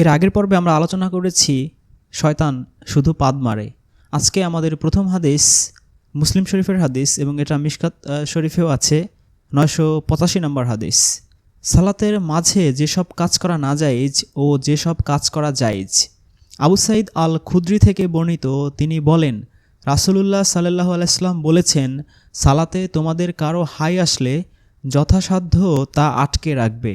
এর আগের পর্বে আমরা আলোচনা করেছি, শয়তান শুধু পাদ মারে। আজকে আমাদের প্রথম হাদিস মুসলিম শরীফের হাদিস এবং এটা মিশকাত শরীফেও আছে, নয়শো পঁচাশি নম্বর হাদিস। সালাতের মাঝে যেসব কাজ করা না জায়েজ ও যেসব কাজ করা জায়েজ। আবু সাইদ আল খুদ্রি থেকে বর্ণিত, তিনি বলেন, রাসূলুল্লাহ সাল্লাহ আলাইসলাম বলেছেন, সালাতে তোমাদের কারও হাই আসলে যথাসাধ্য তা আটকে রাখবে।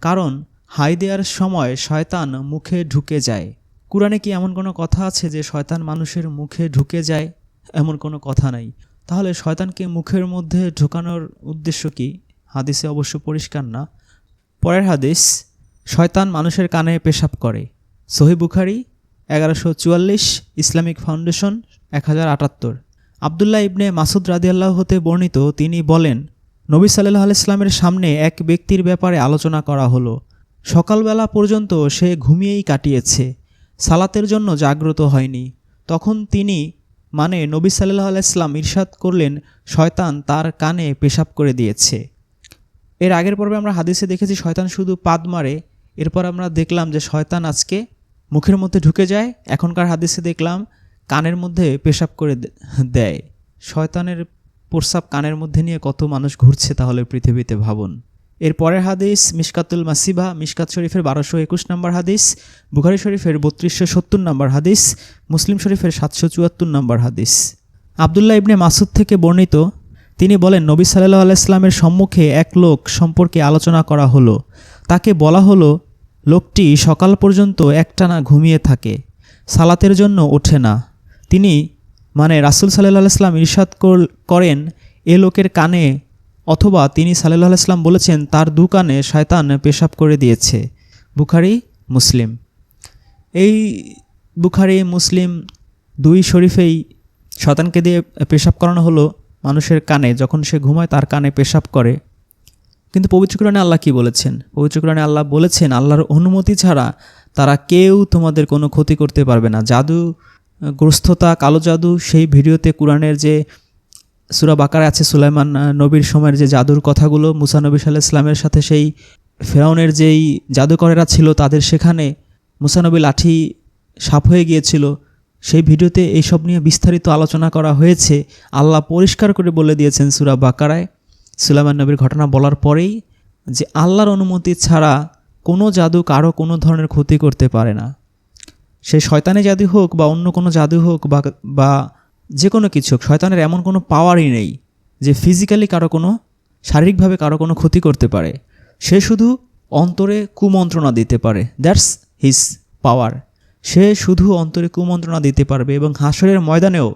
কারণ হাই দেওয়ার সময় শয়তান মুখে ঢুকে যায়। কোরআনে কি এমন কোনো কথা আছে যে শয়তান মানুষের মুখে ঢুকে যায়? এমন কোনো কথা নাই। তাহলে শয়তানকে মুখের মধ্যে ঢোকানোর উদ্দেশ্য কি? হাদিসে অবশ্য পরিষ্কার না। পরের হাদিস, শয়তান মানুষের কানে পেশাব করে। সহি বুখারি, এগারোশো চুয়াল্লিশ, ইসলামিক ফাউন্ডেশন, এক হাজার আটাত্তর। আবদুল্লাহ ইবনে মাসুদ রাদিয়াল্লাহ হতে বর্ণিত, তিনি বলেন, নবী সাল্লাহ আলাইস্লামের সামনে এক ব্যক্তির ব্যাপারে আলোচনা করা হলো। সকালবেলা পর্যন্ত সে ঘুমিয়েই কাটিয়েছে। সালাতের জন্য জাগ্রত হয়নি। তখন তিনি মানে নবী সাল্লাহ আলাইস্লাম ইরশাদ করলেন, শয়তান তার কানে পেশাব করে দিয়েছে। এর আগের পর্বে আমরা হাদিসে দেখেছি, শয়তান শুধু পাদ মারে। এরপর আমরা দেখলাম যে শয়তান আজকে মুখের মধ্যে ঢুকে যায়। এখনকার হাদিসে দেখলাম, কানের মধ্যে পেশাব করে দেয়। শয়তানের প্রস্রাব কানের মধ্যে নিয়ে কত মানুষ ঘুরছে তাহলে পৃথিবীতে ভাবুন। এর পরের হাদিস, মিশকাতুল মাসিবা মিশকাত শরীফের বারোশো একুশ নম্বর হাদিস, বুখারি শরীফের বত্রিশশো সত্তর নম্বর হাদিস, মুসলিম শরীফের সাতশো চুয়াত্তর নম্বর হাদিস। আবদুল্লাহ ইবনে মাসুদ থেকে বর্ণিত, তিনি বলেন, নবী সাল্লাহ আলাইস্লামের সম্মুখে এক লোক সম্পর্কে আলোচনা করা হলো। তাকে বলা হলো, লোকটি সকাল পর্যন্ত একটানা ঘুমিয়ে থাকে, সালাতের জন্য ওঠে না। তিনি মানে রাসুল সাল্লাহ আলাইস্লাম ইরশাদ কর- করেন, এ লোকের কানে অথবা তিনি সাল্লাহ আলাইস্লাম বলেছেন, তার দু কানে শয়তান পেশাব করে দিয়েছে। বুখারি, মুসলিম। এই বুখারি, মুসলিম দুই শরীফেই শয়তানকে দিয়ে পেশাব করানো হলো মানুষের কানে, যখন সে ঘুমায় তার কানে পেশাব করে। কিন্তু পবিত্র আল্লাহ কি বলেছেন? পবিত্র আল্লাহ বলেছেন, আল্লাহর অনুমতি ছাড়া তারা কেউ তোমাদের কোনো ক্ষতি করতে পারবে না। জাদু গ্রস্ততা কালো জাদু, সেই ভিডিওতে কোরআনের যে সুরা বাকারে আছে, সুলাইমান নবীর সময়ের যে জাদুর কথাগুলো, মুসা নবী সাল্লাহ ইসলামের সাথে সেই ফেরাউনের যেই জাদুকরেরা ছিল, তাদের সেখানে মুসানবী লাঠি সাপ হয়ে গিয়েছিল। সেই ভিডিওতে এইসব নিয়ে বিস্তারিত আলোচনা করা হয়েছে। আল্লাহ পরিষ্কার করে বলে দিয়েছেন সুরা বাকারায়। সুলাইমান নবীর ঘটনা বলার পরেই যে আল্লাহর অনুমতি ছাড়া কোনো জাদু কারও কোনো ধরনের ক্ষতি করতে পারে না। সে শয়তানি জাদু হোক বা অন্য কোনো জাদু হোক বা যে কোনো কিছু শয়তানের এমন কোনো পাওয়ারই নেই যে ফিজিক্যালি কারও কোনো, শারীরিকভাবে কারও কোনো ক্ষতি করতে পারে। সে শুধু অন্তরে কুমন্ত্রণা দিতে পারে। দ্যাটস হিজ পাওয়ার সে শুধু অন্তরে কুমন্ত্রণা দিতে পারবে এবং হাসরের ময়দানেও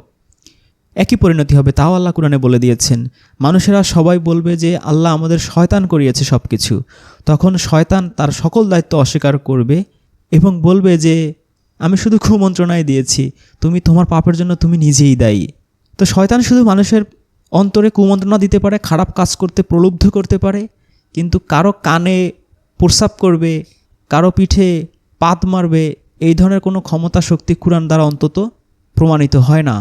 একই পরিণতি হবে, তাও আল্লাহ কোরআনে বলে দিয়েছেন। মানুষেরা সবাই বলবে যে আল্লাহ আমাদের শয়তান করিয়েছে সব কিছু তখন শয়তান তার সকল দায়িত্ব অস্বীকার করবে এবং বলবে যে আমি শুধু কুমন্ত্রণাই দিয়েছি। তুমি তোমার পাপের জন্য তুমি নিজেই দায়ী। তো শয়তান শুধু মানুষের অন্তরে কুমন্ত্রণা দিতে পারে, খারাপ কাজ করতে, প্রলুব্ধ করতে পারে, কিন্তু কারও কানে প্রস্রাব করবে, কারও পিঠে পাত মারবে, এই ধরনের কোনো ক্ষমতা শক্তি কোরআন দ্বারা অন্তত প্রমাণিত হয় না।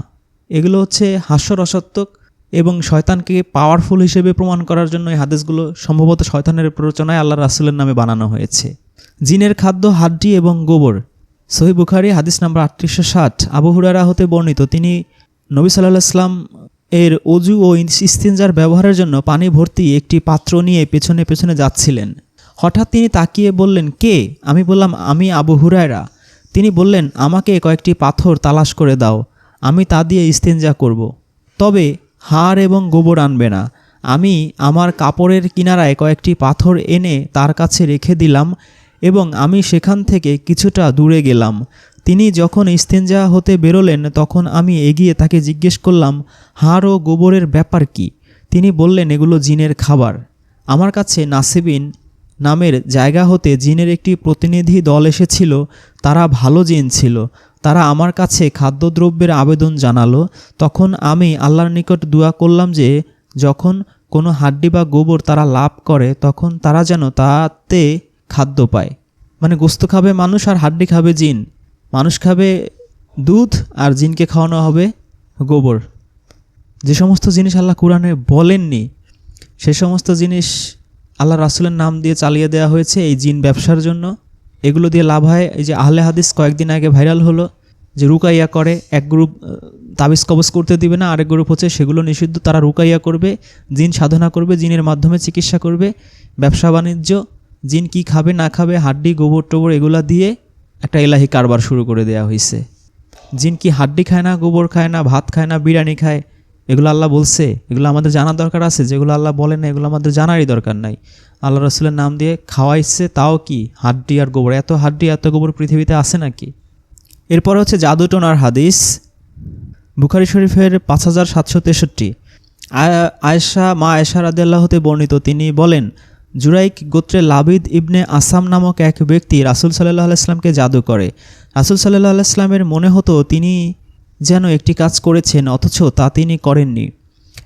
এগুলো হচ্ছে হাস্যরসাত্মক এবং শয়তানকে পাওয়ারফুল হিসেবে প্রমাণ করার জন্য এই হাদিসগুলো সম্ভবত শয়তানের প্ররোচনায় আল্লাহ রাসুলের নামে বানানো হয়েছে। জিনের খাদ্য, হাড্ডি এবং গোবর সহি বুখারি, হাদিস নাম্বার আটত্রিশশো ষাট। আবু হুরারা হতে বর্ণিত, তিনি নবী সাল্লাহ ইসলাম এর অজু ও ইস্তিনজার ব্যবহারের জন্য পানি ভর্তি একটি পাত্র নিয়ে পেছনে পেছনে যাচ্ছিলেন। হঠাৎ তিনি তাকিয়ে বললেন, কে? আমি বললাম, আমি আবু হুরায়রা। তিনি বললেন, আমাকে কয়েকটি পাথর তালাশ করে দাও, আমি তা দিয়ে ইস্তেঞ্জা করব। তবে হাড় এবং গোবর আনবে না। আমি আমার কাপড়ের কিনারায় কয়েকটি পাথর এনে তার কাছে রেখে দিলাম এবং আমি সেখান থেকে কিছুটা দূরে গেলাম। তিনি যখন ইস্তেঞ্জা হতে বেরোলেন, তখন আমি এগিয়ে তাকে জিজ্ঞেস করলাম, হাড় ও গোবরের ব্যাপার কি? তিনি বললেন, এগুলো জিনের খাবার। আমার কাছে নাসিবিন নামের জায়গা হতে জিনের একটি প্রতিনিধি দল এসেছিল, তারা ভালো জিন ছিল। তারা আমার কাছে খাদ্যদ্রব্যের আবেদন জানালো। তখন আমি আল্লাহর নিকট দোয়া করলাম যে, যখন কোনো হাড্ডি বা গোবর তারা লাভ করে, তখন তারা যেন তাতে খাদ্য পায়। মানে গোস্ত খাবে মানুষ আর হাড্ডি খাবে জিন। মানুষ খাবে দুধ আর জিনকে খাওয়ানো হবে গোবর। যে সমস্ত জিনিস আল্লাহ কোরআনে বলেননি, সে সমস্ত জিনিস আল্লাহ রাসুলের নাম দিয়ে চালিয়ে দেওয়া হয়েছে এই জিন ব্যবসার জন্য। এগুলো দিয়ে লাভ হয় এই যে আহলে হাদিস কয়েকদিন আগে ভাইরাল হলো যে রুকাইয়া করে, এক গ্রুপ তাবিজ কবজ করতে দিবে না, আরেক গ্রুপ হচ্ছে সেগুলো নিষিদ্ধ, তারা রুকাইয়া করবে, জিন সাধনা করবে, জিনের মাধ্যমে চিকিৎসা করবে, ব্যবসা বাণিজ্য জিন কি খাবে, না খাবে, হাড্ডি, গোবর টোবর এগুলা দিয়ে একটা এলাহি কারবার শুরু করে দেওয়া হয়েছে জিন কি হাড্ডি খায় না, গোবর খায় না, ভাত খায় না, বিরিয়ানি খায়, এগুলো আল্লাহ বলছে, এগুলো আমাদের জানার দরকার আছে, যেগুলো আল্লাহ বলে না, এগুলো আমাদের জানারই দরকার নাই। আল্লাহ রসুলের নাম দিয়ে খাওয়াইছে, তাও কি হাড্ডি আর গোবর? এত হাড্ডি, এত গোবর পৃথিবীতে আছে নাকি? এরপরে হচ্ছে জাদুটোনার হাদিস, বুখারি শরীফের পাঁচ হাজার সাতশো তেষট্টি। আয়েশা, মা আয়েশা রাদিয়াল্লাহ হতে বর্ণিত, তিনি বলেন জুরাইক গোত্রে লাবিদ ইবনে আসাম নামক এক ব্যক্তি রাসুল সাল্লাহ আলাইসলামকে জাদু করে। রাসুল সাল্লাহ আলাইসলামের মনে হতো তিনি যেন একটি কাজ করেছেন, অথচ তা তিনি করেননি।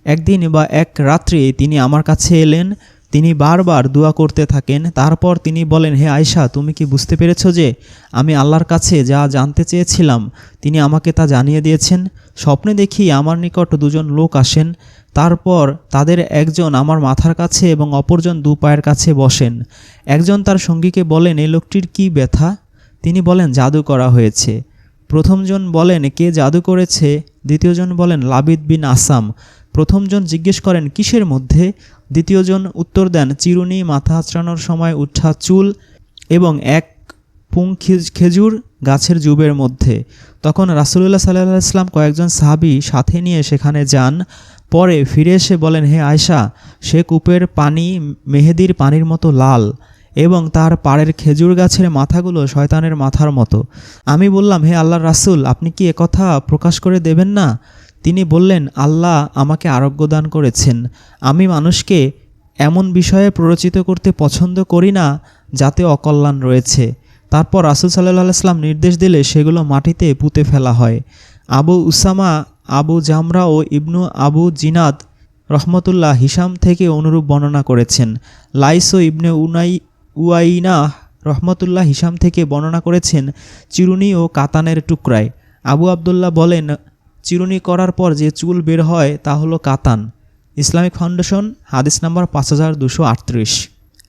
একদিন বা এক রাত্রে তিনি আমার কাছে এলেন, তিনি বারবার দোয়া করতে থাকেন, তারপর তিনি বলেন, হে আয়শা, তুমি কি বুঝতে পেরেছ যে আমি আল্লাহর কাছে যা জানতে চেয়েছিলাম, তিনি আমাকে তা জানিয়ে দিয়েছেন? স্বপ্নে দেখি আমার নিকট দুজন লোক আসেন। তারপর তাদের একজন আমার মাথার কাছে এবং অপরজন দু পায়ের কাছে বসেন। একজন তার সঙ্গীকে বলেন এই লোকটির কি ব্যথা? তিনি বলেন, জাদু করা হয়েছে। প্রথমজন বলেন, কে জাদু করেছে? দ্বিতীয়জন বলেন, লাবিদ বিন আসাম। প্রথমজন জিজ্ঞেস করেন, কিসের মধ্যে? দ্বিতীয়জন উত্তর দেন, চিরুনি মাথা আঁচড়ানোর সময় উঠা চুল এবং এক পুং খেজুর গাছের জুবের মধ্যে। তখন রাসুলুল্লাহ সাল্লাহ ইসলাম কয়েকজন সাহাবি সাথে নিয়ে সেখানে যান। পরে ফিরে এসে বলেন, হে আয়শা, সে কূপের পানি মেহেদির পানির মতো লাল এবং তার পাড়ের খেজুর গাছের মাথাগুলো শয়তানের মাথার মতো। আমি বললাম, হে আল্লাহর রাসূল, আপনি কি একথা প্রকাশ করে দেবেন না? তিনি বললেন, আল্লাহ আমাকে আরোগ্য দান করেছেন। আমি মানুষকে এমন বিষয়ে প্ররোচিত করতে পছন্দ করি না যাতে অকল্যাণ রয়েছে। তারপর রাসুল সাল্লাহ নির্দেশ দিলে সেগুলো মাটিতে পুঁতে ফেলা হয়। আবু উসামা, আবু জামরা ও ইবনু আবু জিনাদ রহমতুল্লাহ হিসাম থেকে অনুরূপ বর্ণনা করেছেন। লাইসো ইবনে উনাই উয়াইনা রহমতুল্লাহ হিসাম থেকে বর্ণনা করেছেন চিরুনি ও কাতানের টুকরায়। আবু আবদুল্লাহ বলেন, চিরুনি করার পর যে চুল বের হয় তা হলো কাতান। ইসলামিক ফাউন্ডেশন, হাদিস নাম্বার পাঁচ হাজার দুশো আটত্রিশ।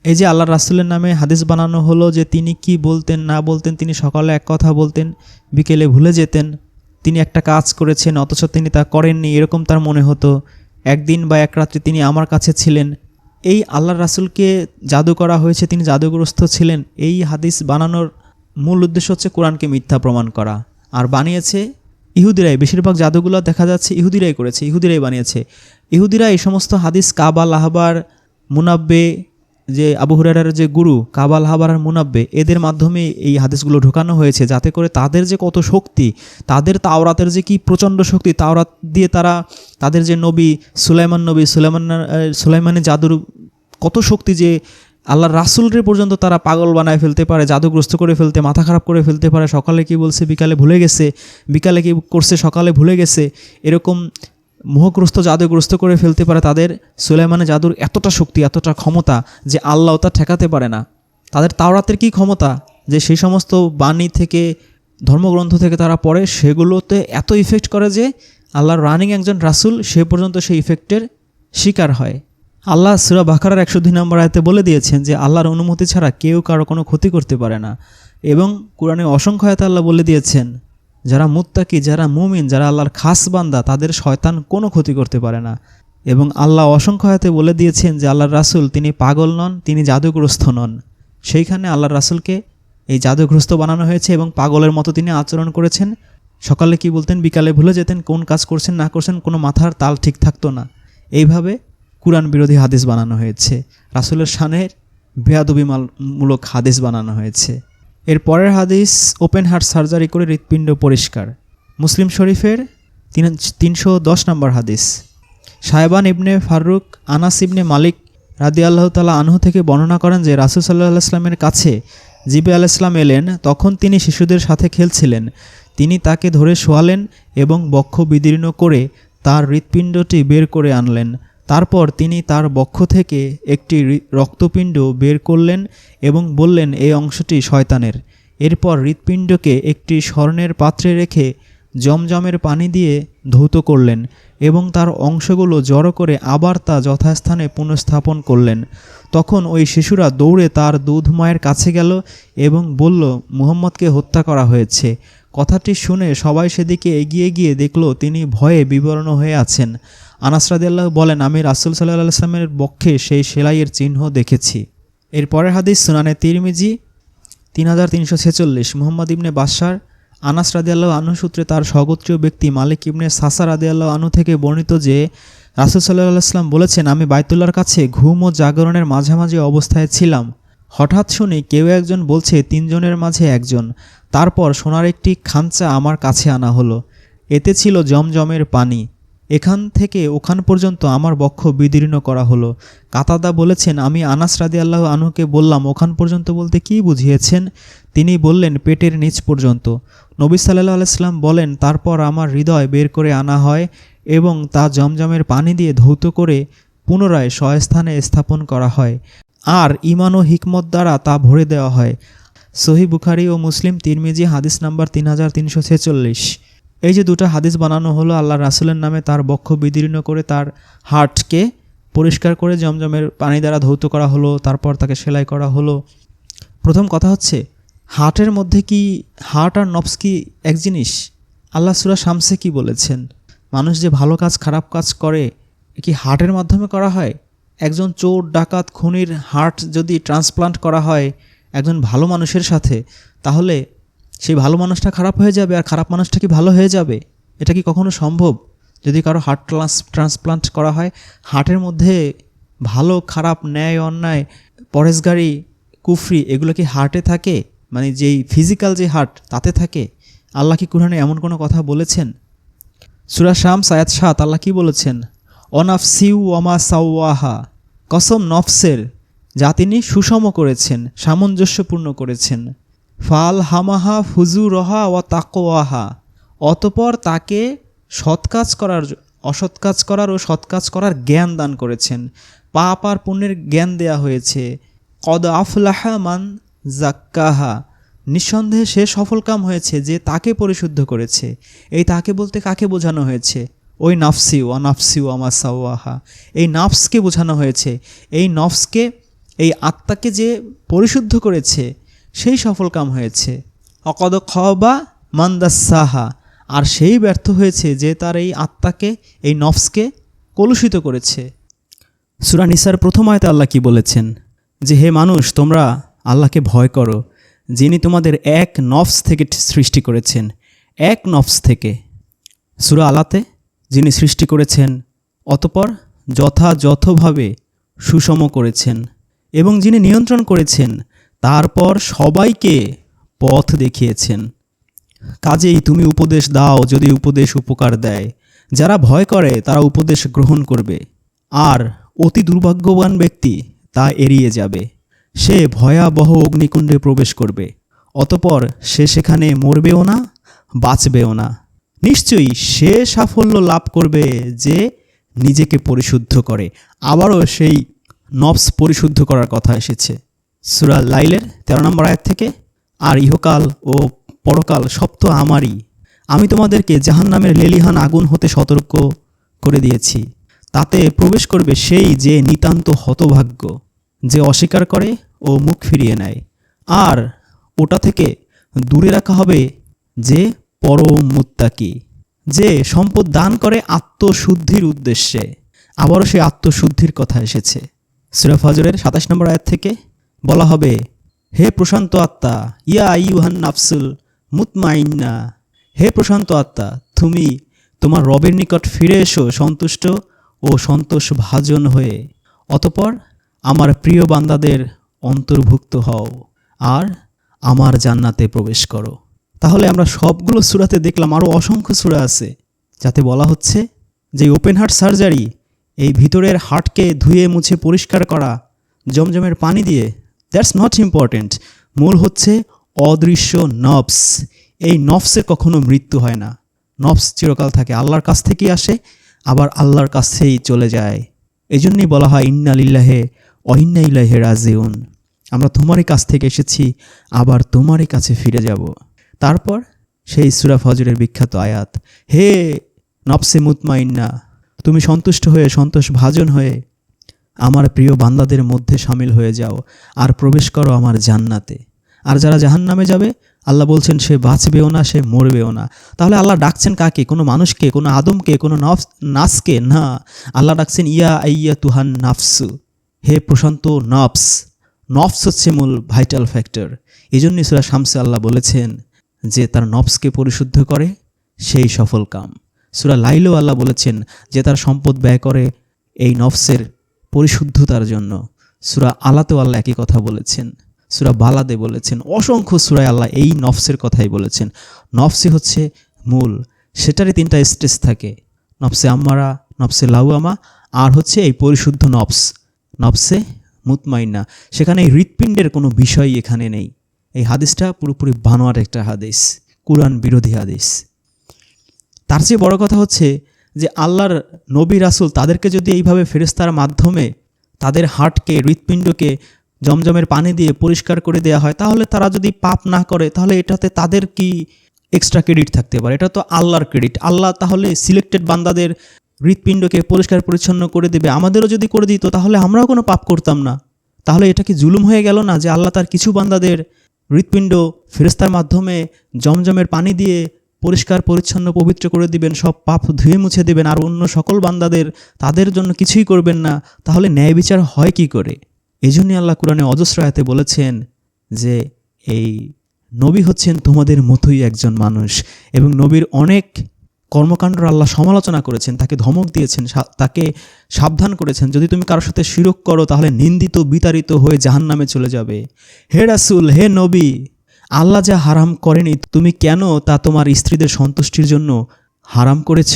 এই যে আল্লাহ রাসুলের নামে হাদিস বানানো হলো যে তিনি কি বলতেন, না বলতেন, তিনি সকালে এক কথা বলতেন, বিকেলে ভুলে যেতেন, তিনি একটা কাজ করেছেন, অথচ তিনি তা করেননি, এরকম তার মনে হতো। একদিন বা এক রাত্রে তিনি আমার কাছে ছিলেন। এই আল্লাহ রাসুলকে জাদু করা হয়েছে, তিনি জাদুগ্রস্ত ছিলেন। এই হাদিস বানানোর মূল উদ্দেশ্য হচ্ছে কোরআনকে মিথ্যা প্রমাণ করা। আর বানিয়েছে ইহুদিরাই, বেশিরভাগ জাদুগুলো দেখা যাচ্ছে ইহুদিরাই করেছে, ইহুদিরাই বানিয়েছে। ইহুদিরা এই সমস্ত হাদিস কাবা, লাহাবার, মুনাব্বে যে আবু হুরারার যে গুরু, কাবাল হাবার আর মুনাব্বে, এদের মাধ্যমে এই হাদিসগুলো ঢোকানো হয়েছে, যাতে করে তাদের যে কত শক্তি, তাদের তাওরাতের যে কি প্রচণ্ড শক্তি, তাওরাত দিয়ে তারা, তাদের যে নবী সুলাইমান নবী, সুলাইমান সুলাইমানের জাদুর কত শক্তি যে আল্লাহ রাসুলরে পর্যন্ত তারা পাগল বানায় ফেলতে পারে, জাদুগ্রস্ত করে ফেলতে, মাথা খারাপ করে ফেলতে পারে, সকালে কি বলছে, বিকালে ভুলে গেছে, বিকালে কি করছে, সকালে ভুলে গেছে, এরকম মোহগ্রস্ত, জাদুগ্রস্ত করে ফেলতে পারে তাদের সুলাইমানের জাদুর এতটা শক্তি, এতটা ক্ষমতা যে আল্লাহ তা ঠেকাতে পারে না। তাদের তাওরাতের কি ক্ষমতা? যে সেই সমস্ত বাণী থেকে, ধর্মগ্রন্থ থেকে তারা পড়ে, সেগুলোতে এত ইফেক্ট করে যে আল্লাহর রানিং একজন রাসূল, সে পর্যন্ত সেই ইফেক্টের শিকার হয়। আল্লাহ সুরা বাকারার একশো দুই নম্বর আয়তে বলে দিয়েছেন যে, আল্লাহর অনুমতি ছাড়া কেউ কারও কোনো ক্ষতি করতে পারে না। এবং কোরআনে অসংখ্য আয়তে আল্লাহ বলে দিয়েছেন যারা মুত্তাকি, যারা মুমিন, যারা আল্লাহর খাস বান্দা, তাদের শয়তান কোনো ক্ষতি করতে পারে না। এবং আল্লাহ অসংখ্য আয়াতে বলে দিয়েছেন যে আল্লাহর রাসুল তিনি পাগল নন, তিনি জাদুগ্রস্ত নন। সেইখানে আল্লাহর রাসুলকে এই জাদুগ্রস্ত বানানো হয়েছে এবং পাগলের মতো তিনি আচরণ করেছেন। সকালে কি বলতেন? বিকালে ভুলে যেতেন? কোন কাজ করছেন, না করছেন? কোনো মাথার তাল ঠিক থাকতো না। এইভাবে কোরআন বিরোধী হাদিস বানানো হয়েছে। রাসুলের শানের বেয়াদবিমূলক হাদিস বানানো হয়েছে। এর পরের হাদিস ওপেন হার্ট সার্জারি করে হৃৎপিণ্ড পরিষ্কার। মুসলিম শরীফের তিন তিনশো দশ নম্বর হাদিস। সাহেবান ইবনে ফারুক আনাস ইবনে মালিক রাদি আল্লাহ তালা আনহু থেকে বর্ণনা করেন যে, রাসুল সাল্লাহ আলাইস্লামের কাছে জিবে আলাইসলাম এলেন, তখন তিনি শিশুদের সাথে খেলছিলেন। তিনি তাকে ধরে শোয়ালেন এবং বক্ষ বিদীর্ণ করে তার হৃৎপিণ্ডটি বের করে আনলেন। তারপর তিনি তার বক্ষ থেকে একটি রক্তপিণ্ড বের করলেন এবং বললেন, এই অংশটি শয়তানের। এরপর হৃৎপিণ্ডকে একটি স্বর্ণের পাত্রে রেখে জমজমের পানি দিয়ে ধৌত করলেন এবং তার অংশগুলো জড়ো করে আবার তা যথাস্থানে পুনঃস্থাপন করলেন। তখন ওই শিশুরা দৌড়ে তার দুধ মায়ের কাছে গেল এবং বলল, মুহাম্মদকে হত্যা করা হয়েছে। কথাটি শুনে সবাই সেদিকে এগিয়ে গিয়ে দেখল তিনি ভয়ে বিবরণ হয়ে আছেন। আনাস রাদিয়াল্লাহু বলেন, আমি রাসুল সাল্লাহ আসলামের পক্ষে সেই সেলাইয়ের চিহ্ন দেখেছি। এরপরের হাদিস সুনানে তিরমিজি, তিন হাজার তিনশো ছেচল্লিশ। মোহাম্মদ ইবনে বাসার আনাস রাদিয়াল্লাহ আনু সূত্রে তার স্বগোত্রীয় ব্যক্তি মালিক ইবনে সাসা রাদিয়াল্লাহ আনু থেকে বর্ণিত যে, রাসুল সাল্লাহ আসলাম বলেছেন, আমি বাইতুল্লার কাছে ঘুম ও জাগরণের মাঝামাঝি অবস্থায় ছিলাম। হঠাৎ শুনি কেউ একজন বলছে, তিনজনের মাঝে একজন। তারপর সোনার একটি খাঞ্চা আমার কাছে আনা হলো। এতে ছিল জমজমের পানি। এখান থেকে ওখান পর্যন্ত আমার বক্ষ বিদীর্ণ করা হলো। কাতাদা বলেছেন, আমি আনাস রাদি আল্লাহ আনুকে বললাম, ওখান পর্যন্ত বলতে কি বুঝিয়েছেন? তিনি বললেন, পেটের নিচ পর্যন্ত। নবী সাল্লাহ আলাইসলাম বলেন, তারপর আমার হৃদয় বের করে আনা হয় এবং তা জমজমের পানি দিয়ে ধৌত করে পুনরায় স্বস্থানে স্থাপন করা হয়। আর ইমান ও হিকমত দ্বারা তা ভরে দেওয়া হয়। সহি বুখারি ও মুসলিম তিরমিজি হাদিস নাম্বার তিন হাজার তিনশো ছেচল্লিশ। এই যে দুটো হাদিস বানানো হলো আল্লাহ রাসুলের নামে তার বক্ষ বিদীর্ণ করে তার হার্টকে পরিষ্কার করে জমজমের পানি দ্বারা ধৌত করা হলো, তারপর তাকে সেলাই করা হলো। প্রথম কথা হচ্ছে, হার্টের মধ্যে কি হার্ট আর নফস কি এক জিনিস? আল্লাহ সুরা শামসে কি বলেছেন? মানুষ যে ভালো কাজ, খারাপ কাজ করে কি হার্টের মাধ্যমে করা হয়? একজন চোর, ডাকাত, খুনির হার্ট যদি ট্রান্সপ্লান্ট করা হয় একজন ভালো মানুষের সাথে, তাহলে সেই ভালো মানুষটা খারাপ হয়ে যাবে আর খারাপ মানুষটা কি ভালো হয়ে যাবে? এটা কি কখনো সম্ভব? যদি কারও হার্ট ট্রান্স, ট্রান্সপ্লান্ট করা হয়, হার্টের মধ্যে ভালো, খারাপ, ন্যায়, অন্যায় পরেশগারি কুফরি, এগুলো কি হার্টে থাকে? মানে যেই ফিজিক্যাল যে হার্ট, তাতে থাকে? আল্লাহ কি কুরআনে এমন কোনো কথা বলেছেন? সুরা শাম সায়াত সাত, আল্লাহ কি বলেছেন? অনাফসিউ ওয়ামা সাওয়াহা। কসম নফসের যা তিনি সুষম করেছেন, সামঞ্জস্যপূর্ণ করেছেন। ফাল হামাহা ফুজু রহা ওয়া তাকোয়াহা অতপর তাকে সৎ কাজ করার অসৎ কাজ করার ও সৎ কাজ করার জ্ঞান দান করেছেন। পাপ আর পুণ্যের জ্ঞান দেয়া হয়েছে। কদ আফলাহা মান জাক্কাহা নিঃসন্দেহে সে সফলকাম হয়েছে যে তাকে পরিশুদ্ধ করেছে। এই তাকে বলতে কাকে বোঝানো হয়েছে? ওই নাফসি, ওয়া নাফসি ওয়ামা সাওয়াহা। এই নাফসকে বোঝানো হয়েছে, এই নফসকে, এই আত্মাকে যে পরিশুদ্ধ করেছে, সেই সফলকাম হয়েছে। অকদ খবা মান্দাসাহা, আর সেই ব্যর্থ হয়েছে যে তার এই আত্মাকে, এই নফসকে কলুষিত করেছে। সুরা নিসার প্রথম আয়তে আল্লাহ কি বলেছেন? যে হে মানুষ, তোমরা আল্লাহকে ভয় করো, যিনি তোমাদের এক নফস থেকে সৃষ্টি করেছেন, এক নফস থেকে। সুরা আলাতে যিনি সৃষ্টি করেছেন, অতপর যথাযথভাবে সুষম করেছেন এবং যিনি নিয়ন্ত্রণ করেছেন, তারপর সবাইকে পথ দেখিয়েছেন। কাজেই তুমি উপদেশ দাও যদি উপদেশ উপকার দেয়। যারা ভয় করে, তারা উপদেশ গ্রহণ করবে। আর অতি দুর্ভাগ্যবান ব্যক্তি তা এড়িয়ে যাবে। সে ভয়াবহ অগ্নিকুণ্ডে প্রবেশ করবে। অতপর সে সেখানে মরবেও না, বাঁচবেও না। নিশ্চয়ই সে সাফল্য লাভ করবে যে নিজেকে পরিশুদ্ধ করে। আবারও সেই নবস পরিশুদ্ধ করার কথা এসেছে। সুরা লাইলের তেরো নম্বর আয়াত থেকে, আর ইহকাল ও পরকাল সব তো আমারই। আমি তোমাদেরকে জাহান্নামের লেলিহান আগুন হতে সতর্ক করে দিয়েছি। তাতে প্রবেশ করবে সেই যে নিতান্ত হতভাগ্য, যে অস্বীকার করে ও মুখ ফিরিয়ে নেয়। আর ওটা থেকে দূরে রাখা হবে যে পরম মুত্তাকি যে সম্পদ দান করে আত্মশুদ্ধির উদ্দেশ্যে। আবারও সেই আত্মশুদ্ধির কথা এসেছে। সুরা ফজরের সাতাশ নম্বর আয়াত থেকে বলা হবে, হে প্রশান্ত আত্মা, ইয়া ইউহান নাফসুল মুতমাইন্না, হে প্রশান্ত আত্মা, তুমি তোমার রবের নিকট ফিরে এসো সন্তুষ্ট ও সন্তোষ ভাজন হয়ে। অতপর আমার প্রিয় বান্দাদের অন্তর্ভুক্ত হও, আর আমার জান্নাতে প্রবেশ করো। তাহলে আমরা সবগুলো সুরাতে দেখলাম আরও অসংখ্য সুরা আছে, যাতে বলা হচ্ছে যে ওপেন হার্ট সার্জারি এই ভিতরের হার্টকে ধুয়ে মুছে পরিষ্কার করা, জমজমের পানি দিয়ে দ্যাটস নট ইম্পর্ট্যান্ট মূল হচ্ছে অদৃশ্য নবস এই নফসের কখনো মৃত্যু হয় না। নফস চিরকাল থাকে, আল্লাহর কাছ থেকেই আসে, আবার আল্লাহর কাছেই চলে যায়। এই জন্যই বলা হয়, ইন্না লিল্লাহে অহিন্না ইল্লাহে রাজিউন। আমরা তোমারই কাছ থেকে এসেছি, আবার তোমারই কাছে ফিরে যাব। তারপর সেই সুরা ফজরের বিখ্যাত আয়াত, হে নফসে মুতমাইন্না, তুমি সন্তুষ্ট হয়ে, সন্তোষ ভাজন হয়ে আমার প্রিয় বান্দাদের মধ্যে সামিল হয়ে যাও আর প্রবেশ করো আমার জান্নাতে। আর যারা জাহান্নামে যাবে, আল্লাহ বলছেন, সে বাঁচবেও না, সে মরবেও না। তাহলে আল্লাহ ডাকছেন কাকে? কোনো মানুষকে, কোনো আদমকে, কোনো নফস, নাসকে? না। আল্লাহ ডাকছেন, ইয়া আইয়া তুহান নাফসু, হে প্রশান্ত নফস নফস হচ্ছে মূল ভাইটাল ফ্যাক্টর। এই জন্যই সুরা শামসে আল্লাহ বলেছেন যে তার নফসকে পরিশুদ্ধ করে, সেই সফল কাম। সুরা লাইলেও আল্লাহ বলেছেন যে তার সম্পদ ব্যয় করে এই নফসের পরিশুদ্ধতার জন্য। সুরা আলাতেও আল্লাহ একই কথা বলেছেন। সুরা বালাদে বলেছেন, অসংখ্য সুরায় আল্লাহ এই নফসের কথাই বলেছেন। নফসই হচ্ছে মূল, সেটারই তিনটা স্টেজ থাকে। নফসে আম্মারা নফসে লাউয়ামা, আর হচ্ছে এই পরিশুদ্ধ নফস নফসে মুতমাইনা সেখানে হৃৎপিণ্ডের কোনো বিষয় এখানে নেই। এই হাদিসটা পুরোপুরি বানোয়ার একটা হাদিস, কোরআন বিরোধী হাদিস। তার চেয়ে বড় কথা হচ্ছে যে আল্লাহর নবী রাসুল তাদেরকে যদি এইভাবে ফেরেস্তার মাধ্যমে তাদের হার্টকে হৃৎপিণ্ডকে জমজমের পানি দিয়ে পরিষ্কার করে দেওয়া হয়, তাহলে তারা যদি পাপ না করে, তাহলে এটাতে তাদের কি এক্সট্রা ক্রেডিট থাকতে পারে? এটা তো আল্লাহর ক্রেডিট আল্লাহ তাহলে সিলেক্টেড বান্দাদের হৃৎপিণ্ডকে পরিষ্কার পরিচ্ছন্ন করে দেবে। আমাদেরও যদি করে দিত, তাহলে আমরাও কোনো পাপ করতাম না। তাহলে এটা কি জুলুম হয়ে গেল না যে আল্লাহ তার কিছু বান্দাদের হৃৎপিণ্ড ফেরস্তার মাধ্যমে জমজমের পানি দিয়ে পরিষ্কার, পরিচ্ছন্ন, পবিত্র করে দিবেন, সব পাপ ধুয়ে মুছে দেবেন, আর অন্য সকল বান্দাদের তাদের জন্য কিছুই করবেন না, তাহলে ন্যায় বিচার হয় কি করে? এই জন্যই আল্লাহ কোরআনে অজস্র আয়াতে বলেছেন যে, এই নবী হচ্ছেন তোমাদের মতোই একজন মানুষ এবং নবীর অনেক কর্মকাণ্ড আল্লাহ সমালোচনা করেছেন, তাকে ধমক দিয়েছেন তাকে সাবধান করেছেন। যদি তুমি কারোর সাথে শিরক করো, তাহলে নিন্দিত, বিতাড়িত হয়ে জাহান নামে চলে যাবে। হে রাসুল, হে নবী, আল্লাহ যা হারাম করেনি, তুমি কেন তা তোমার স্ত্রীদের সন্তুষ্টির জন্য হারাম করেছ?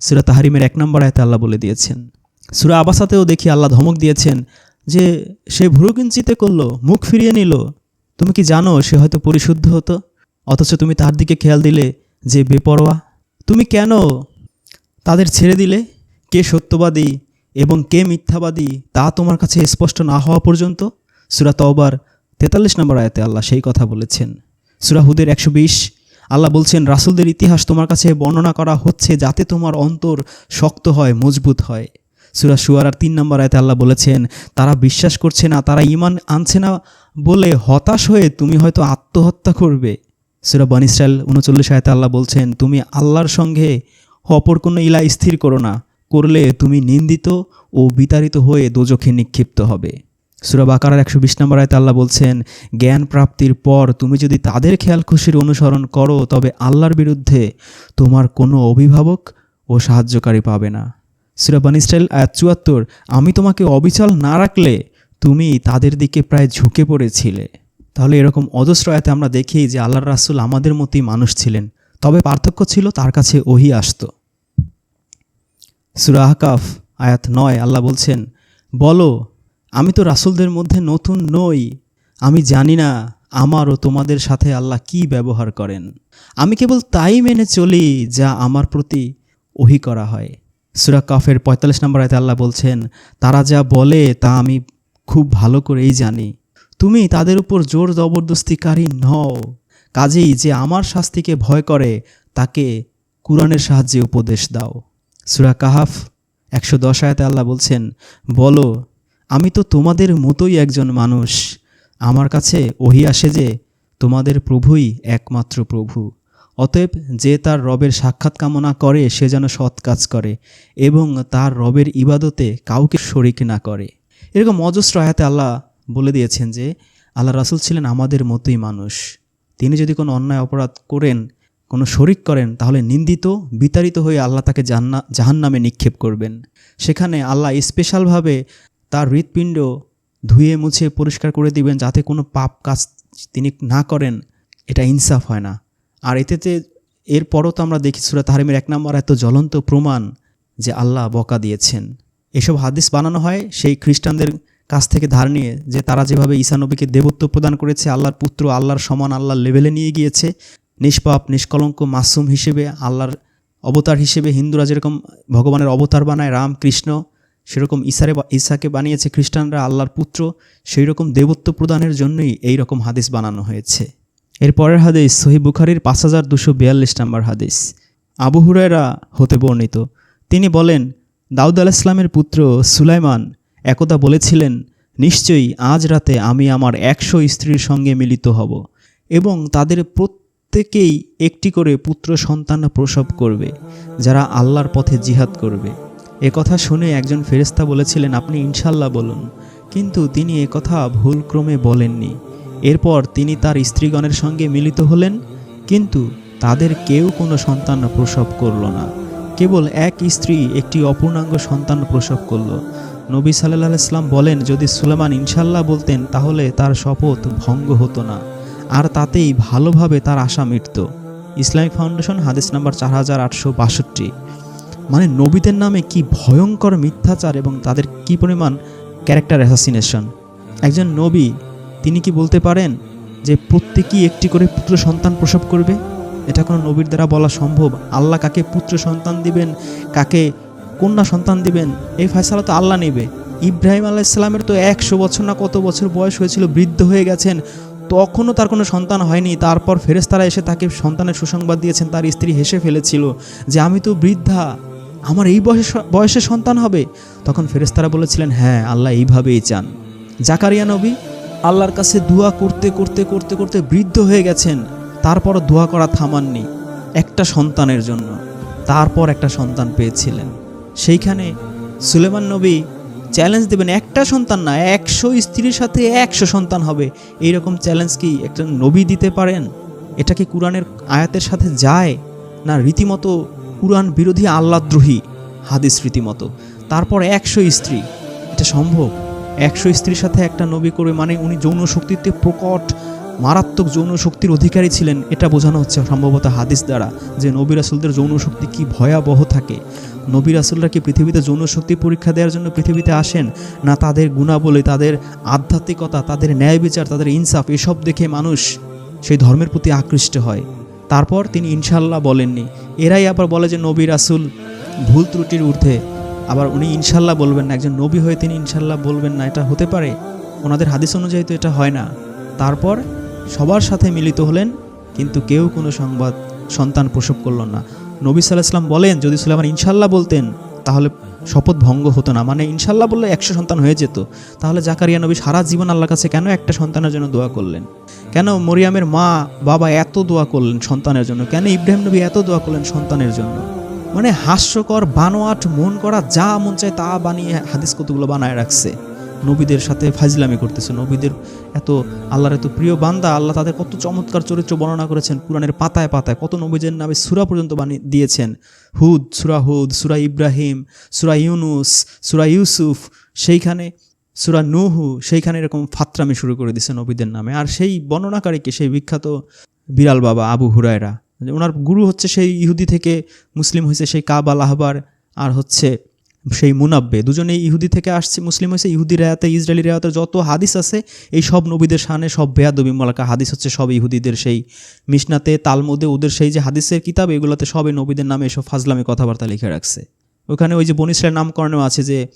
সুরা তাহারিমের এক নম্বর আয়তে আল্লাহ বলে দিয়েছেন। সুরা আবাসাতেও দেখি আল্লাহ ধমক দিয়েছেন যে, সে ভুরুকিঞ্চিতে করল, মুখ ফিরিয়ে নিল। তুমি কি জানো সে হয়তো পরিশুদ্ধ হতো? অথচ তুমি তার দিকে খেয়াল দিলে যে বেপরোয়া। তুমি কেন তাদের ছেড়ে দিলে? কে সত্যবাদী এবং কে মিথ্যাবাদী তা তোমার কাছে স্পষ্ট না হওয়া পর্যন্ত? সুরা তওবার তেতাল্লিশ নম্বর আয়তে আল্লাহ সেই কথা বলেছেন। সুরা হুদের একশো বিশ, আল্লাহ বলছেন, রাসুলদের ইতিহাস তোমার কাছে বর্ণনা করা হচ্ছে যাতে তোমার অন্তর শক্ত হয়, মজবুত হয়। সুরা সুয়ারার তিন নম্বর আয়তে আল্লাহ বলেছেন, তারা বিশ্বাস করছে না, তারা ইমান আনছে না বলে হতাশ হয়ে তুমি হয়তো আত্মহত্যা করবে। সুরা বন ইসরায়েল উনচল্লিশ আয়তে আল্লাহ বলছেন, তুমি আল্লাহর সঙ্গে অপর কোনো ইলা স্থির করো না। করলে তুমি নিন্দিত ও বিতাড়িত হয়ে দোজখে নিক্ষিপ্ত হবে। সুরা বাকারার একশো বিশ নম্বর আয়তে আল্লাহ বলছেন, জ্ঞান প্রাপ্তির পর তুমি যদি তাদের খেয়াল খুশির অনুসরণ করো, তবে আল্লাহর বিরুদ্ধে তোমার কোনো অভিভাবক ও সাহায্যকারী পাবে না। সুরা বান ইসরায়েল আয়াত চুয়াত্তর, আমি তোমাকে অবিচল না রাখলে তুমি তাদের দিকে প্রায় ঝুঁকে পড়েছিলে। তাহলে এরকম অজস্র আয়াতে আমরা দেখি যে আল্লাহর রাসুল আমাদের মতোই মানুষ ছিলেন। তবে পার্থক্য ছিল তার কাছে ওহি আসতো। সুরা আহকাফ, আয়াত নয়, আল্লাহ বলছেন, বলো, আমি তো রাসুলদের মধ্যে নতুন নই। আমি জানি না আমার ও তোমাদের সাথে আল্লাহ কি ব্যবহার করেন। আমি কেবল তাই মেনে চলি যা আমার প্রতি ওহি করা হয়। সুরা কাফের পঁয়তাল্লিশ নম্বর আয়তে আল্লাহ বলছেন, তারা যা বলে তা আমি খুব ভালো করেই জানি। তুমি তাদের উপর জোর জবরদস্তিকারী নও। কাজেই যে আমার শাস্তিকে ভয় করে, তাকে কুরআনের সাহায্যে উপদেশ দাও। সুরা কাহাফ, একশো দশ আয়াতে আল্লাহ বলছেন, বলো, আমি তো তোমাদের মতোই একজন মানুষ। আমার কাছে ওহি আসে যে, তোমাদের প্রভুই একমাত্র প্রভু। অতএব যে তার রবের সাক্ষাৎ কামনা করে, সে যেন সৎ কাজ করে এবং তার রবের ইবাদতে কাউকে শরিক না করে। এরকম অজস্র আয়াতে আল্লাহ বলে দিয়েছেন যে, আল্লাহ রাসুল ছিলেন আমাদের মতোই মানুষ। তিনি যদি কোনো অন্যায় অপরাধ করেন, কোনো শরিক করেন, তাহলে নিন্দিত, বিতাড়িত হয়ে আল্লাহ তাকে জান্না জাহান নামে নিক্ষেপ করবেন। সেখানে আল্লাহ স্পেশালভাবে তার হৃৎপিণ্ড ধুয়ে মুছে পরিষ্কার করে দিবেন যাতে কোনো পাপ কাজ তিনি না করেন, এটা ইনসাফ হয় না। আর এতেতে এরপরও তো আমরা দেখি সুরা তাহারিমের এক নম্বর এত জ্বলন্ত প্রমাণ যে আল্লাহ বকা দিয়েছেন। এসব হাদিস বানানো হয় সেই খ্রিস্টানদের কাছ থেকে ধার নিয়ে যে তারা যেভাবে ঈসা নবীকে দেবত্ব প্রদান করেছে, আল্লাহর পুত্র, আল্লাহর সমান, আল্লাহর লেভেলে নিয়ে গিয়েছে, নিষ্পাপ, নিষ্কলঙ্ক, মাসুম হিসেবে, আল্লাহর অবতার হিসেবে হিন্দুরা যেরকম ভগবানের অবতার বানায় রাম কৃষ্ণ সেরকম ঈসারে ঈশাকে বানিয়েছে খ্রিস্টানরা, আল্লাহর পুত্র সেই রকম দেবত্ব প্রদানের জন্যই এই রকম হাদিস বানানো হয়েছে। এর পরের হাদিস সহি বুখারির পাঁচ হাজার দুশো বিয়াল্লিশ নম্বর হাদিস। আবু হুরায়রা হতে বর্ণিত। তিনি বলেন, দাউদ আল ইসলামের পুত্র সুলাইমান একদা বলেছিলেন, নিশ্চয়ই আজ রাতে আমি আমার একশো স্ত্রীর সঙ্গে মিলিত হব এবং তাদের প্রত্যেকেই একটি করে পুত্র সন্তান প্রসব করবে, যারা আল্লাহর পথে জিহাদ করবে। এ কথা শুনে একজন ফেরেস্তা বলেছিলেন, আপনি ইনশাল্লাহ বলুন। কিন্তু তিনি কথা ভুলক্রমে বলেননি। এরপর তিনি তার স্ত্রীগণের সঙ্গে মিলিত হলেন, কিন্তু তাদের কেউ কোনো সন্তান প্রসব করল না। কেবল এক স্ত্রী একটি অপূর্ণাঙ্গ সন্তান প্রসব করল নবী সাল্লাহ ইসলাম বলেন, যদি সুলেমান ইনশাল্লাহ বলতেন, তাহলে তার শপথ ভঙ্গ হতো না। আর তাতেই ভালোভাবে তার আশা মিটত। ইসলামিক ফাউন্ডেশন, হাদিস নাম্বার চার হাজার আটশো বাষট্টি। মানে নবীদের নামে কি ভয়ঙ্কর মিথ্যাচার এবং তাদের কি পরিমাণ ক্যারেক্টার অ্যাসাসিনেশন। একজন নবী, তিনি কি বলতে পারেন যে প্রত্যেকেই একটি করে পুত্র সন্তান প্রসব করবে? এটা কোনো নবীর দ্বারা বলা সম্ভব। আল্লাহ কাকে পুত্র সন্তান দিবেন, কাকে কন্যা সন্তান দিবেন, এই ফয়সালা তো আল্লাহ নেবে। ইব্রাহিম আল্লাহ ইসলামের তো একশো বছর না কত বছর বয়স হয়েছিল, বৃদ্ধ হয়ে গেছেন। তখনও তার কোনো সন্তান হয়নি। তারপর ফেরেস্তারা এসে তাকে সন্তানের সুসংবাদ দিয়েছেন, তার স্ত্রী হেসে ফেলেছিল যে, আমি তো বৃদ্ধা, আমার এই বয়সে বয়সে সন্তান হবে? তখন ফেরেস্তারা বলেছিলেন হ্যাঁ আল্লাহ এইভাবেই চান। জাকারিয়া নবী আল্লাহর কাছে দোয়া করতে করতে করতে করতে বৃদ্ধ হয়ে গেছেন। তারপর দোয়া করা থামাননি, একটা সন্তানের জন্য। তারপর একটা সন্তান পেয়েছিলেন। সেইখানে সুলেমান নবী চ্যালেঞ্জ দেবেন, একটা সন্তান না, একশো স্ত্রীর সাথে একশো সন্তান হবে। এইরকম চ্যালেঞ্জ কি একটা নবী দিতে পারেন? এটা কি কোরআনের আয়াতের সাথে যায়? না রীতিমতো কোরআন বিরোধী আল্লাদ্রোহী হাদিস রীতিমতো? তারপর একশো স্ত্রী, এটা সম্ভব? একশো স্ত্রীর সাথে একটা নবী করে মানে উনি যৌন শক্তিতে প্রকট, মারাত্মক যৌন শক্তির অধিকারী ছিলেন, এটা বোঝানো হচ্ছে সম্ভবত হাদিস দ্বারা যে নবী রাসুলদের যৌন শক্তি কি ভয়াবহ থাকে। নবী রাসুলরা কি পৃথিবীতে যৌন শক্তি পরীক্ষা দেওয়ার জন্য পৃথিবীতে আসেন? না তাদের গুণাবলী, তাদের আধ্যাত্মিকতা, তাদের ন্যায় বিচার, তাদের ইনসাফ এসব দেখে মানুষ সেই ধর্মের প্রতি আকৃষ্ট হয়। তারপর তিনি ইনশাল্লাহ বলেননি। এরাই আবার বলে যে নবী রাসুল ভুল ত্রুটির ঊর্ধ্বে। আবার উনি ইনশাল্লাহ বলবেন না, একজন নবী হয়ে তিনি ইনশাল্লাহ বলবেন না, এটা হতে পারে। ওনাদের হাদিস অনুযায়ী তো এটা হয় না। তারপর সবার সাথে মিলিত হলেন, কিন্তু কেউ কোনো সংবাদ সন্তান প্রসব করল না। নবী সাল্লাহ ইসলাম বলেন, যদি সুলেমান ইনশাল্লাহ বলতেন, তাহলে শপথ ভঙ্গ হতো না। মানে ইনশাল্লাহ বললে একশো সন্তান হয়ে যেত। তাহলে জাকারিয়া নবী সারা জীবন আল্লাহর কাছে কেন একটা সন্তানের জন্য দোয়া করলেন? কেন মরিয়ামের মা, বাবা এত দোয়া করলেন সন্তানের জন্য? কেন ইব্রাহিম নবী এত দোয়া করলেন সন্তানের জন্য? মানে হাস্যকর, বানোয়াট, মন করা যা মন চায় তা বানিয়ে হাদিস কতগুলো বানায় রাখছে। নবীদের সাথে ফাজলামি করতেছে। নবীদের এত, আল্লাহর এত প্রিয় বান্দা, আল্লাহ তাদের কত চমৎকার চরিত্র বর্ণনা করেছেন কোরআনের পাতায় পাতায়। কত নবীদের নামে সুরা পর্যন্ত বানিয়ে দিয়েছেন। হুদ, সুরা হুদ, সুরা ইব্রাহিম, সুরা ইউনুস, সুরা ইউসুফ, সেইখানে সুরা নুহু, সেইখানে এরকম ফাত্রামি শুরু করে দিছে নবীদের নামে। আর সেই বর্ণনাকারীকে সেই বিখ্যাত বিড়াল বাবা আবু হুরায়রা। ওনার গুরু হচ্ছে সেই ইহুদি থেকে মুসলিম হয়েছে সেই কাব আহবার আর হচ্ছে সেই মুনাব্বে। দুজনেই ইহুদি থেকে আসছে, মুসলিম হয়েছে। ইহুদি রেয়াতে, ইসরায়েলি রেয়াতে যত হাদিস আছে, এই সব নবীদের সানে সব বেয়াদবি মালাকা হাদিস হচ্ছে সব ইহুদিদের সেই মিশনাতে, তালমুদে, ওদের সেই যে হাদিসের কিতাব, এগুলোতে সবই নবীদের নামে এসব ফাজলামি কথাবার্তা লিখে রাখছে। ওখানে ওই যে বনিসের নামকরণেও আছে যে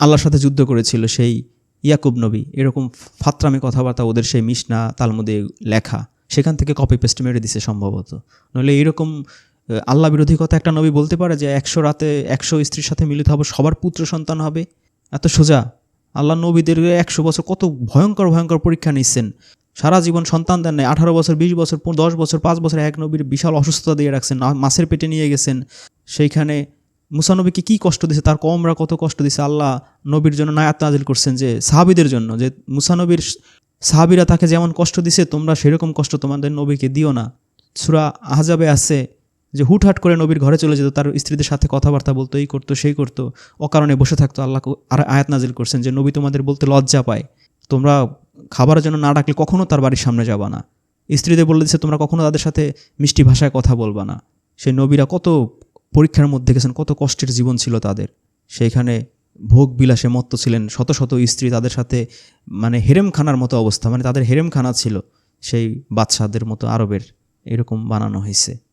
আল্লাহর সাথে যুদ্ধ করেছিল সেই ইয়াকুব নবী। এরকম ফাত্রামি কথাবার্তা ওদের সেই মিশনা, তালমুদে লেখা, সেখান থেকে কপি পেস্ট মেরে দিছে সম্ভবত। নইলে এরকম আল্লাহ বিরোধী কথা একটা নবী বলতে পারে যে একশো রাতে একশো স্ত্রীর সাথে মিলিত হবে, সবার পুত্র সন্তান হবে। এত সোজা। আল্লাহ নবীদের একশো বছর কত ভয়ঙ্কর ভয়ঙ্কর পরীক্ষা নিচ্ছেন। সারা জীবন সন্তান দেন নাই, আঠারো বছর, বিশ বছর দশ বছর, পাঁচ বছর এক নবীর বিশাল অসুস্থতা দিয়ে রাখছেন মাছের পেটে নিয়ে গেছেন। সেইখানে মুসানবীকে কী কষ্ট দিছে, তার কমরা কত কষ্ট দিছে, আল্লাহ নবীর জন্য নায়াত নাজিল করছেন যে সাহাবিদের জন্য, যে মুসানবীর সাহাবিরা তাকে যেমন কষ্ট দিছে, তোমরা সেরকম কষ্ট তোমাদের নবীকে দিও না। সুরা আহজাবে আছে যে হুটহাট করে নবীর ঘরে চলে যেত, তার স্ত্রীদের সাথে কথাবার্তা বলতো, এই করতো, সেই করতো, অকারণে বসে থাকতো, আল্লাহ আর আয়াত নাজিল করছেন যে, নবী তোমাদের বলতে লজ্জা পায়। তোমরা খাবারের জন্য না ডাকলে কখনও তার বাড়ির সামনে যাবা না। স্ত্রীদের বলে দিচ্ছে তোমরা কখনো তাদের সাথে মিষ্টি ভাষায় কথা বলবা না। সেই নবীরা কত পরীক্ষার মধ্যে গেছেন, কত কষ্টের জীবন ছিল তাদের। সেইখানে ভোগ বিলাসে মত্ত ছিলেন, শত শত স্ত্রী তাদের সাথে মানে হেরেমখানার মতো অবস্থা মানে তাদের হেরেমখানা ছিল, সেই বাদশাদের মতো আরবের, এরকম বানানো হয়েছে।